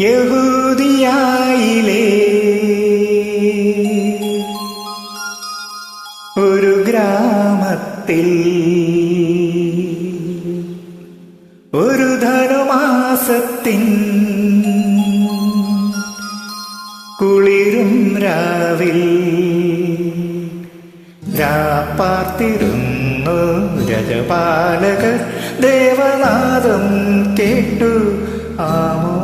യഹൂദിയായിലെ. ഒരു ഗ്രാമത്തിൽ ഒരു ധനുമാസത്തിൻ കുളിരും രാവിൽ രാപ്പാർത്തിരുന്നു രജപാലകർ ദേവനാദം കേട്ടു. ആമോദരായി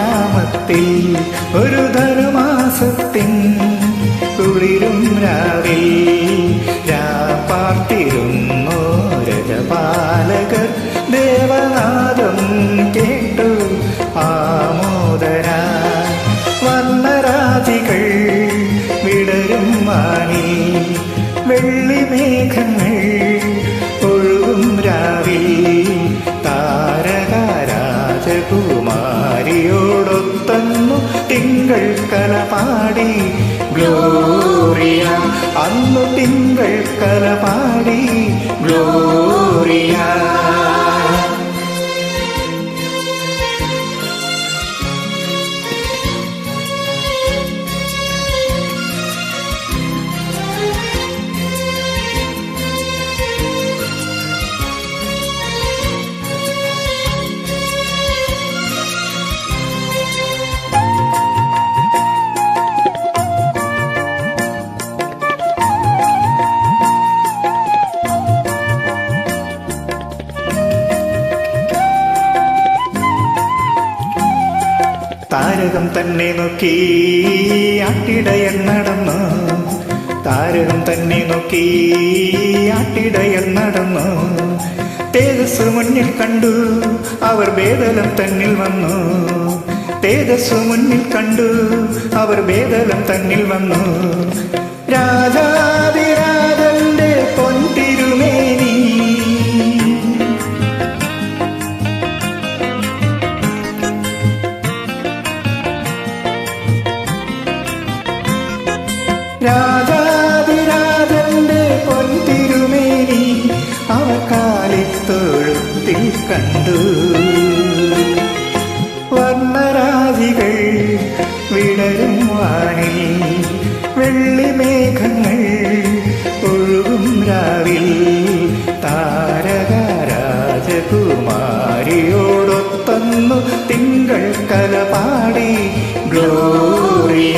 ഗ്രാമത്തിൽ ഒരു ധനുമാസത്തിൻ കുളിരും രാവിൽ രാപ്പാർത്തിരുന്നോ രജപാലകർ ദേവനാദം കേട്ടു ആമോദരാ. വർണരാജികൾ വിടരും വാണി വെള്ളിമേഘങ്ങൾ പാടി. ഗ്ലോറിയ അന്നു തിങ്കൾ കല പാടി ഗ്ലോറിയ തന്നെ നോക്കി ആട്ടിടയൻ നടന്നു. താരകം തന്നെ നോക്കി ആട്ടിടയൻ നടന്നു. തേജസ് മുന്നിൽ കണ്ടു അവർ വേദലം തന്നിൽ വന്നു. തേജസ് മുന്നിൽ കണ്ടു അവർ വേദലം തന്നിൽ വന്നു. രാജാതിരാജന്റെ രാജാതിരാജന്റെ പൊൻതിരുമേനി അവ കാലിത്തൊഴുത്തിൽ കണ്ടു. വർണരാജികൾ വിടരും വാനിൽ വെള്ളിമേഘങ്ങൾ ഒഴുകും രാവിൽ. താരക രാജകുമാരിയോടൊത്തന്നു തിങ്കൾ കലപാടി. ഗ്ലോറിയ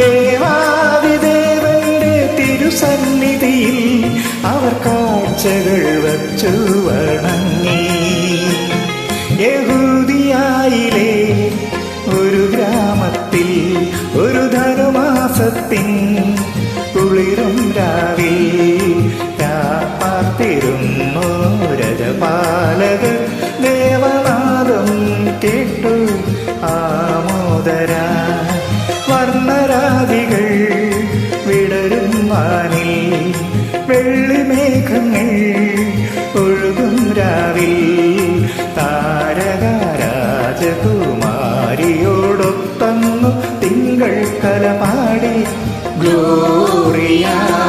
ദേവാദിദേവന്റെ തിരുസന്നിധിയിൽ അവർ കാഴ്ചകൾ വച്ചു വണങ്ങി. രാജകുമാരിയോടൊത്തന്നു തിങ്കൾ കലപാടി ഗ്ലോറിയ.